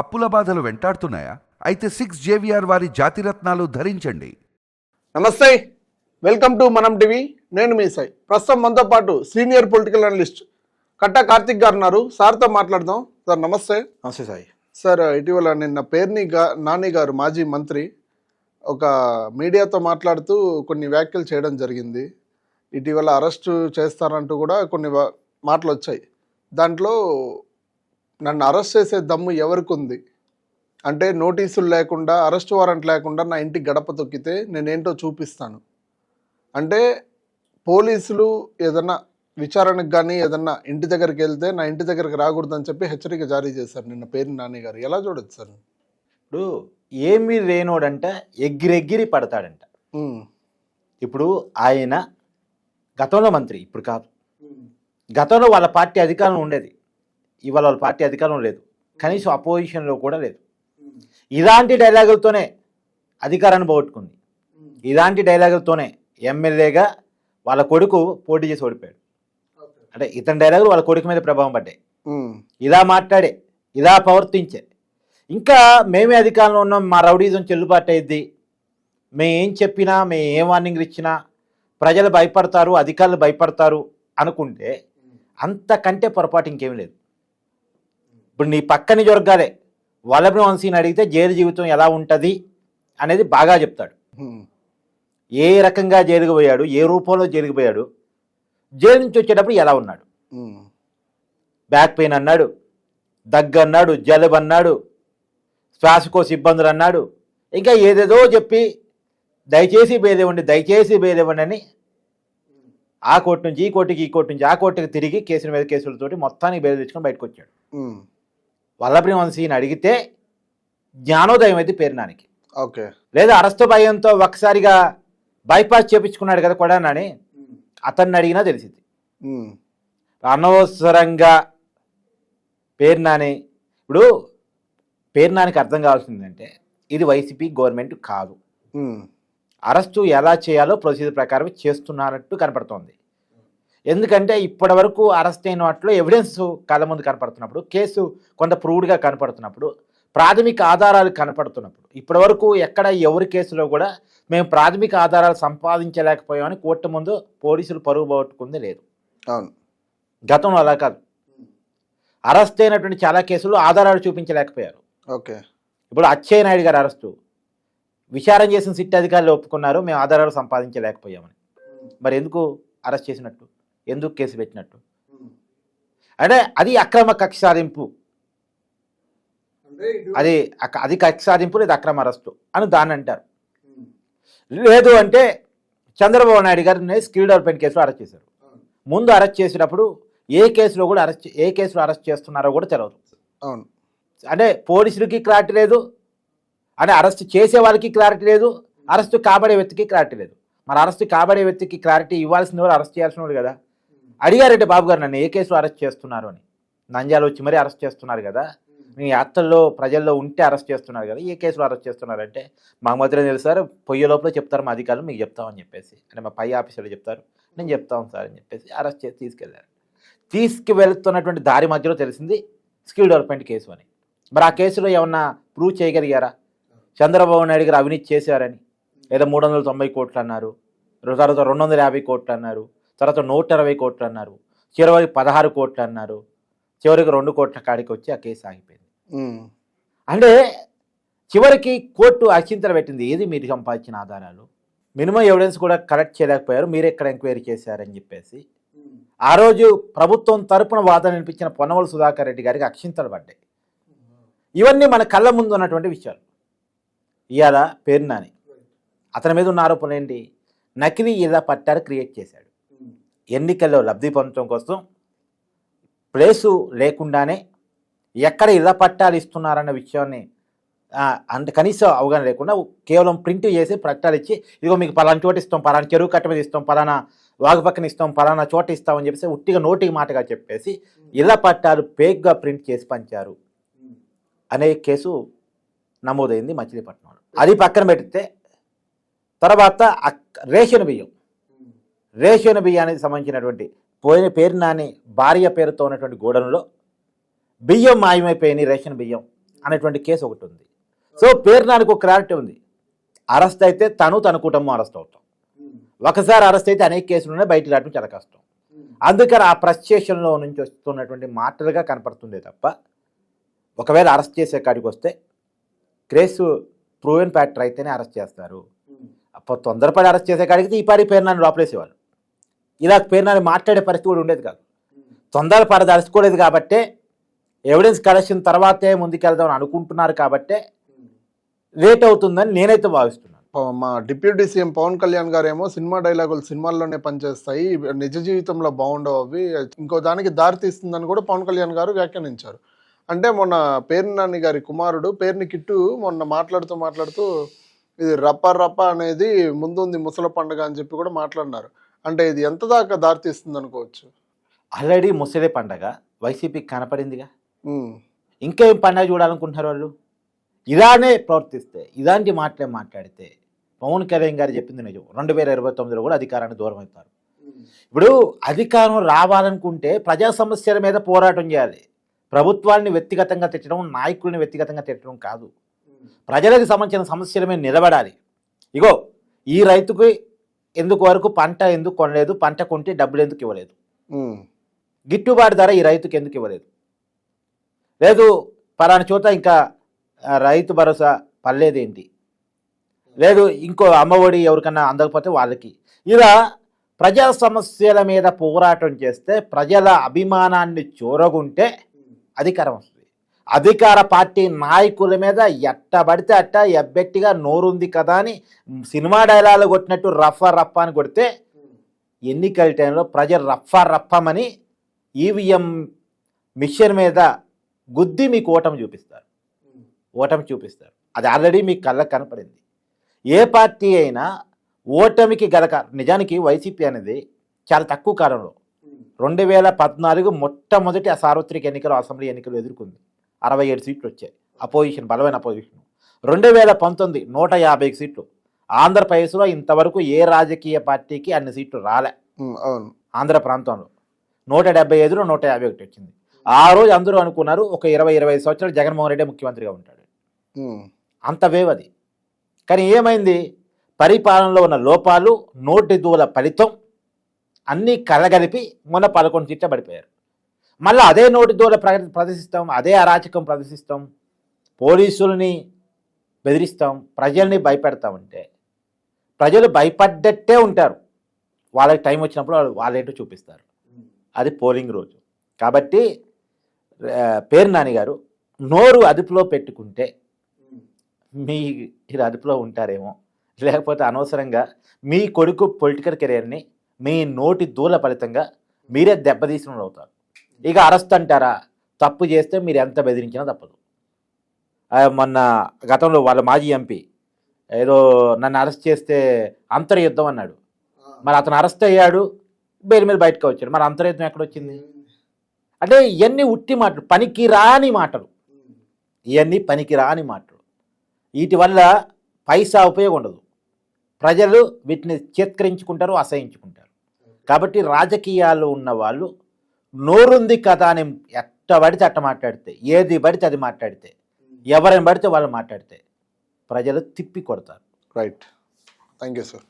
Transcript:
అప్పుల బాధలు వెంటాడుతున్నాయా? అయితే సిక్స్ జేవిఆర్ వారి జాతిరత్నాలు ధరించండి. నమస్తే. Welcome to Manam TV. నేను మీ సాయి. ప్రస్తుతం మనతో పాటు senior political analyst Katta Karthik గారు ఉన్నారు. సార్తో మాట్లాడదాం. సార్ నమస్తే. నమస్తే సాయి. సార్ ఇటీవల నిన్న పేర్ని గా నాని గారు మాజీ మంత్రి ఒక మీడియాతో మాట్లాడుతూ కొన్ని వ్యాఖ్యలు చేయడం జరిగింది. ఇటీవల అరెస్టు చేస్తారంటూ కూడా కొన్ని వా- మాటలు వచ్చాయి. దాంట్లో నన్ను అరెస్ట్ చేసే దమ్ము ఎవరికి ఉంది అంటే నోటీసులు లేకుండా అరెస్ట్ వారెంట్ లేకుండా నా ఇంటి గడప తొక్కితే నేనేంటో చూపిస్తాను. అంటే పోలీసులు ఏదన్నా విచారణకు కానీ ఏదన్నా ఇంటి దగ్గరికి వెళ్తే నా ఇంటి దగ్గరికి రాకూడదని చెప్పి హెచ్చరిక జారీ చేశారు నిన్న పేరు నాని గారు ఎలా చూడొచ్చు సార్? ఇప్పుడు ఏమి లేనోడంట ఎగిరెగిరి పడతాడంట. ఇప్పుడు ఆయన గతంలో మంత్రి ఇప్పుడు కాదు. గతంలో వాళ్ళ పార్టీ అధికారం ఉండేది. ఇవాళ వాళ్ళ పార్టీ అధికారం లేదు. కనీసం అపోజిషన్లో కూడా లేదు. ఇలాంటి డైలాగులతోనే అధికారాన్ని పోగొట్టుకుంది. ఇలాంటి డైలాగులతోనే ఎమ్మెల్యేగా వాళ్ళ కొడుకు పోటీ చేసి ఓడిపోయాడు. అంటే ఇతని డైలాగులు వాళ్ళ కొడుకు మీద ప్రభావం పడ్డాయి. ఉమ్, ఇలా మాట్లాడే ఇలా ప్రవర్తించే. ఇంకా మేమే అధికారంలో ఉన్నాం మా రౌడీజం చెల్లుబాటు అయ్యిద్ది. మేము ఏం చెప్పినా మేము ఏం వార్నింగ్లు ఇచ్చినా ప్రజలు భయపడతారు అధికారులు భయపడతారు అనుకుంటే అంతకంటే పొరపాటు ఇంకేం లేదు. ఇప్పుడు నీ పక్కని జొరగాలే వల్లభ్రి వంశీని అడిగితే జైలు జీవితం ఎలా ఉంటుంది అనేది బాగా చెప్తాడు. ఏ రకంగా జైలుకు పోయాడు ఏ రూపంలో జైలుకు పోయాడు జైలు నుంచి వచ్చేటప్పుడు ఎలా ఉన్నాడు? బ్యాక్ పెయిన్ అన్నాడు దగ్గు అన్నాడు జలుబు అన్నాడు శ్వాసకోశ ఇబ్బందులు అన్నాడు ఇంకా ఏదేదో చెప్పి దయచేసి బేదేవండి దయచేసి బేదేవండి అని ఆ కోర్టు నుంచి ఈ కోర్టుకి ఈ కోర్టు నుంచి ఆ కోర్టుకి తిరిగి కేసుల మీద కేసులతోటి మొత్తానికి బేద తెచ్చుకొని బయటకు వచ్చాడు. ఉమ్, వల్లభ్రి వంశీని అడిగితే జ్ఞానోదయం అయితే పేరునానికి ఓకే. లేదా అరెస్టు భయంతో ఒకసారిగా బైపాస్ చేపించుకున్నాడు కదా కొడానని అతన్ని అడిగినా తెలిసింది. అనవసరంగా పేరు నాని ఇప్పుడు పేరు నానికి అర్థం కావాల్సిందంటే ఇది వైసీపీ గవర్నమెంట్ కాదు. అరెస్టు ఎలా చేయాలో ప్రొసీజర్ ప్రకారం చేస్తున్నట్టు కనపడుతోంది. ఎందుకంటే ఇప్పటి వరకు అరెస్ట్ అయిన వాటిలో ఎవిడెన్స్ కళ్ళ ముందు కనపడుతున్నప్పుడు కేసు కొంత ప్రూవ్డ్గా కనపడుతున్నప్పుడు ప్రాథమిక ఆధారాలు కనపడుతున్నప్పుడు ఇప్పటి వరకు ఎక్కడ ఎవరి కేసులో కూడా మేము ప్రాథమిక ఆధారాలు సంపాదించలేకపోయామని కోర్టు ముందు పోలీసులు పరుగు పోగొట్టుకుంది లేదు. అవును. గతంలో అలా కాదు. అరెస్ట్ అయినటువంటి చాలా కేసులు ఆధారాలు చూపించలేకపోయారు. ఓకే. ఇప్పుడు అచ్చయ్య నాయుడు గారు అరెస్టు విచారణ చేసిన సిట్ అధికారులు ఒప్పుకున్నారు మేము ఆధారాలు సంపాదించలేకపోయామని. మరి ఎందుకు అరెస్ట్ చేసినట్టు? ఎందుకు కేసు పెట్టినట్టు? అంటే అది అక్రమ కక్ష సాధింపు. అది అది కక్ష సాధింపు లేదా అక్రమ అరెస్టు అని దాన్ని అంటారు. లేదు అంటే చంద్రబాబు నాయుడు గారిని స్కిల్ డెవలప్మెంట్ కేసులో అరెస్ట్ చేశారు. ముందు అరెస్ట్ చేసినప్పుడు ఏ కేసులో కూడా అరెస్ట్ ఏ కేసులో అరెస్ట్ చేస్తున్నారో కూడా తెలియదు అవును. అంటే పోలీసులకి క్లారిటీ లేదు. అంటే అరెస్ట్ చేసే వాళ్ళకి క్లారిటీ లేదు. అరెస్ట్ కాబడే వ్యక్తికి క్లారిటీ లేదు. మరి అరెస్ట్ కాబడే వ్యక్తికి క్లారిటీ ఇవ్వాల్సిన వాడు అరెస్ట్ చేయాల్సిన వాడు కదా. అడిగారంటే బాబు గారు నన్ను ఏ కేసులో అరెస్ట్ చేస్తున్నారు అని. నంద్యాల వచ్చి మరీ అరెస్ట్ చేస్తున్నారు కదా. మీ యాత్రల్లో ప్రజల్లో ఉంటే అరెస్ట్ చేస్తున్నారు కదా. ఏ కేసులో అరెస్ట్ చేస్తున్నారంటే మాకు మాత్రం తెలుసు సార్ పొయ్యే లోపల చెప్తారు మా అధికారులు మీకు చెప్తామని చెప్పేసి. అంటే మా పై ఆఫీసర్లు చెప్తారు నేను చెప్తాను సార్ అని చెప్పేసి అరెస్ట్ చేసి తీసుకెళ్ళారు. తీసుకువెళ్తున్నటువంటి దారి మధ్యలో తెలిసింది స్కిల్ డెవలప్మెంట్ కేసు అని. మరి ఆ కేసులో ఏమన్నా ప్రూవ్ చేయగలిగారా? చంద్రబాబు నాయుడు గారు అవినీతి చేశారని. లేదా మూడు వందల తొంభై కోట్లు అన్నారు తర్వాత రెండు వందల యాభై కోట్లు అన్నారు తర్వాత నూట ఇరవై కోట్లు అన్నారు చివరికి పదహారు కోట్లు అన్నారు చివరికి రెండు కోట్ల కాడికి వచ్చి ఆ కేసు ఆగిపోయింది. అంటే చివరికి కోర్టు అచింతలు పెట్టింది. ఏది మీరు సంపాదించిన ఆధారాలు? మినిమం ఎవిడెన్స్ కూడా కలెక్ట్ చేయలేకపోయారు. మీరు ఎక్కడ ఎంక్వైరీ చేశారని చెప్పేసి. ఆ రోజు ప్రభుత్వం తరపున వాదన వినిపించిన పొన్నవల సుధాకర్ రెడ్డి గారికి అక్షింతలు పడ్డాయి. ఇవన్నీ మన కళ్ళ ముందు ఉన్నటువంటి విషయాలు. ఇవాళ పేరు నాని. అతని మీద ఉన్న ఆరోపణలు ఏంటి? నకిలీ ఇలా పట్టారు క్రియేట్ చేశాడు. ఎన్నికల్లో లబ్ధి పొందడం కోసం ప్లేసు లేకుండానే ఎక్కడ ఇళ్ళ పట్టాలు ఇస్తున్నారన్న విషయాన్ని అంత కనీసం అవగాహన లేకుండా కేవలం ప్రింట్ చేసి పట్టాలు ఇచ్చి ఇదిగో మీకు పలానా చోటు ఇస్తాం పలానా చెరువు కట్ట మీద ఇస్తాం పలానా వాగు పక్కన ఇస్తాం పలానా చోట ఇస్తామని చెప్పేసి ఉట్టిగా నోటికి మాటగా చెప్పేసి ఇళ్ళ పట్టాలు పేక్గా ప్రింట్ చేసి పంచారు. అనే కేసు నమోదైంది మచిలీపట్నంలో. అది పక్కన పెడితే తర్వాత రేషన్ బియ్యం. రేషన్ బియ్యానికి సంబంధించినటువంటి పోయిన పేరు నాని భార్య పేరుతో ఉన్నటువంటి గోడౌన్లో బియ్యం మాయమైపోయినాయి రేషన్ బియ్యం అనేటువంటి కేసు ఒకటి ఉంది. సో పేరు నానికి ఒక క్లారిటీ ఉంది. అరెస్ట్ అయితే తను తన కుటుంబం అరెస్ట్ అవుతాం. ఒకసారి అరెస్ట్ అయితే అనేక కేసులునే బయట రావడం చాలా కష్టం. అందుకని ఆ ప్రస్టేషన్లో నుంచి వస్తున్నటువంటి మాటలుగా కనపడుతుంది తప్ప ఒకవేళ అరెస్ట్ చేసే కాడికి వస్తే క్రేసు ప్రూవెన్ ఫ్యాక్టర్ అయితేనే అరెస్ట్ చేస్తారు. అప్పుడు తొందరపడి అరెస్ట్ చేసే కాడికి ఈ పారి పేరు నాని లోపలేసేవాళ్ళు. ఇలా పేరునాని మాట్లాడే పరిస్థితి కూడా ఉండేది కాదు. తొందర అరెస్టుకోలేదు కాబట్టే ఎవిడెన్స్ కలెక్షన్ తర్వాతే ముందుకెళ్దామని అనుకుంటున్నారు కాబట్టే లేట్ అవుతుందని నేనైతే భావిస్తున్నాను. మా డిప్యూటీ సీఎం పవన్ కళ్యాణ్ గారేమో సినిమా డైలాగులు సినిమాల్లోనే పనిచేస్తాయి నిజ జీవితంలో బాగుండవు అవి ఇంకో దానికి దారి తీస్తుందని కూడా పవన్ కళ్యాణ్ గారు వ్యాఖ్యానించారు. అంటే మొన్న పేర్ని గారి కుమారుడు పేరుని కిట్టు మొన్న మాట్లాడుతూ మాట్లాడుతూ ఇది రప్ప రప్ప అనేది ముందుంది ముసల పండుగ అని చెప్పి కూడా మాట్లాడినారు. అంటే ఇది ఎంత దాకా దారి తీస్తుంది అనుకోవచ్చు ఆల్రెడీ ముసలే పండగ. వైసీపీకి కనపడిందిగా. ఇంకేం పండగ చూడాలనుకుంటున్నారు వాళ్ళు? ఇలానే ప్రవర్తిస్తే ఇలాంటి మాటలే మాట్లాడితే పవన్ కళ్యాణ్ గారు చెప్పింది నిజం. రెండు వేల ఇరవై తొమ్మిదిలో కూడా అధికారాన్ని దూరం అవుతారు ఇప్పుడు అధికారం రావాలనుకుంటే ప్రజా సమస్యల మీద పోరాటం చేయాలి. ప్రభుత్వాన్ని వ్యక్తిగతంగా తిట్టడం నాయకుల్ని వ్యక్తిగతంగా తిట్టడం కాదు. ప్రజలకు సంబంధించిన సమస్యల మీద నిలబడాలి. ఇగో ఈ రైతుకి ఎందుకు వరకు పంట ఎందుకు కొనలేదు పంట కొంటే డబ్బులు ఎందుకు ఇవ్వలేదు? గిట్టుబాటు ధర ఈ రైతుకి ఎందుకు ఇవ్వలేదు? లేదు పలానా చోట ఇంకా రైతు భరోసా పర్లేదేంటి లేదు ఇంకో అమ్మఒడి ఎవరికన్నా అందకపోతే వాళ్ళకి. ఇలా ప్రజా సమస్యల మీద పోరాటం చేస్తే ప్రజల అభిమానాన్ని చూరగుంటే అధికారం వస్తుంది. అధికార పార్టీ నాయకుల మీద ఎట్టబడితే అట్ట ఎబ్బెట్టిగా నోరుంది కదా అని సినిమా డైలాగులు కొట్టినట్టు రఫ రఫ అని కొడితే ఎన్నికల టైంలో ప్రజలు రఫా రఫమని ఈవీఎం మిషన్ మీద గుద్ది మీకు ఓటమి చూపిస్తారు. ఓటమి చూపిస్తారు. అది ఆల్రెడీ మీకు కళ్ళకు కనపడింది. ఏ పార్టీ అయినా ఓటమికి గల నిజానికి వైసీపీ అనేది చాలా తక్కువ కాలంలో రెండు వేల పద్నాలుగు మొట్టమొదటి ఆ సార్వత్రిక ఎన్నికలు అసెంబ్లీ ఎన్నికలు ఎదుర్కొంది. అరవై ఏడు సీట్లు వచ్చాయి అపోజిషన్ బలమైన అపోజిషన్. రెండు వేల పంతొమ్మిది నూట యాభై సీట్లు. ఆంధ్రప్రదేశ్లో ఇంతవరకు ఏ రాజకీయ పార్టీకి అన్ని సీట్లు రాలే. అవును. ఆంధ్ర ప్రాంతంలో. నూట డెబ్బై ఐదులో నూట యాభై ఒకటి వచ్చింది. ఆ రోజు అందరూ అనుకున్నారు ఒక ఇరవై ఇరవై ఐదు సంవత్సరాలు జగన్మోహన్ రెడ్డి ముఖ్యమంత్రిగా ఉంటాడు. అంత వేవ్ అది కానీ ఏమైంది? పరిపాలనలో ఉన్న లోపాలు నోటి దూల ఫలితం అన్నీ కలగలిపి మొన్న పదకొండు సీట్ల పడిపోయారు. మళ్ళీ అదే నోటి దూర ప్రదర్శిస్తాం అదే అరాచకం ప్రదర్శిస్తాం పోలీసులని బెదిరిస్తాం ప్రజల్ని భయపెడతామంటే ప్రజలు భయపడ్డట్టే ఉంటారు. వాళ్ళకి టైం వచ్చినప్పుడు వాళ్ళు వాళ్ళేంటో చూపిస్తారు. అది పోలింగ్ రోజు. కాబట్టి పేరు నాని గారు నోరు అదుపులో పెట్టుకుంటే మీ మీరు అదుపులో ఉంటారేమో. లేకపోతే అనవసరంగా మీ కొడుకు పొలిటికల్ కెరీర్ని మీ నోటి దూల ఫలితంగా మీరే దెబ్బతీసిన అవుతారు ఇక అరెస్ట్ అంటారా? తప్పు చేస్తే మీరు ఎంత బెదిరించినా తప్పదు. మొన్న గతంలో వాళ్ళ మాజీ ఎంపీ ఏదో నన్ను అరెస్ట్ చేస్తే అంతర్యుద్ధం అన్నాడు. మరి అతను అరెస్ట్ అయ్యాడు బెయిల్ మీద బయటకు వచ్చాడు. మరి అంతర్యుద్ధం ఎక్కడ వచ్చింది? అంటే ఇవన్నీ ఉట్టి మాటలు పనికి రాని మాటలు. ఇవన్నీ పనికి రాని మాటలు. వీటి వల్ల పైసా ఉపయోగం ఉండదు. ప్రజలు వీటిని చేత్కరించుకుంటారు అసహించుకుంటారు. కాబట్టి రాజకీయాలు ఉన్న వాళ్ళు నోరుంది కదా అని ఎట్ట పడితే అట్ట మాట్లాడితే ఏది పడితే అది మాట్లాడితే ఎవరిని పడితే వాళ్ళు మాట్లాడితే ప్రజలు తిప్పి కొడతారు. Right thank you sir